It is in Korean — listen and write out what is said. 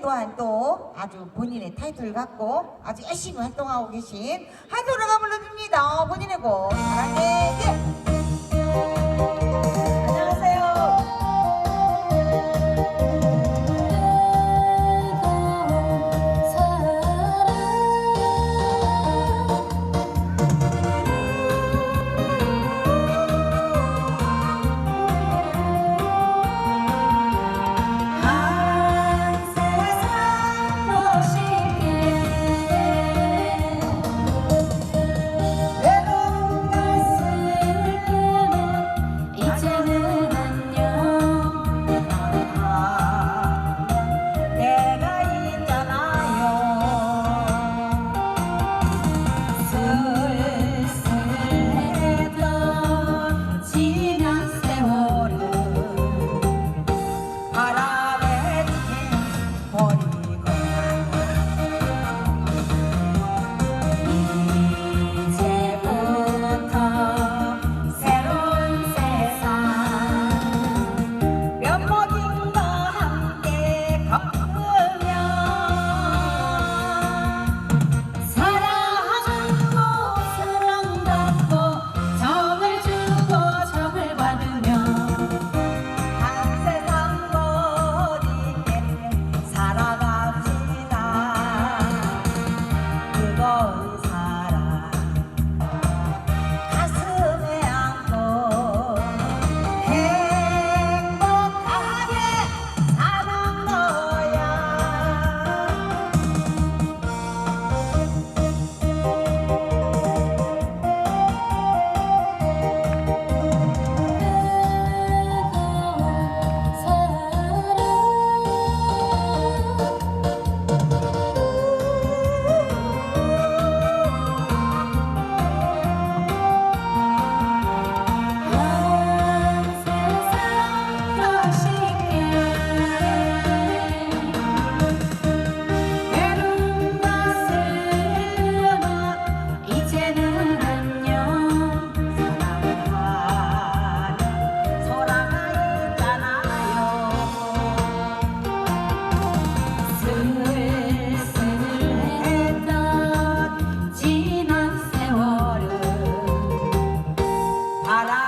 또한 또 아주 본인의 타이틀을 갖고 아주 열심히 활동하고 계신 한솔아가 불러줍니다. 본인의 곡 사랑의 길. 알아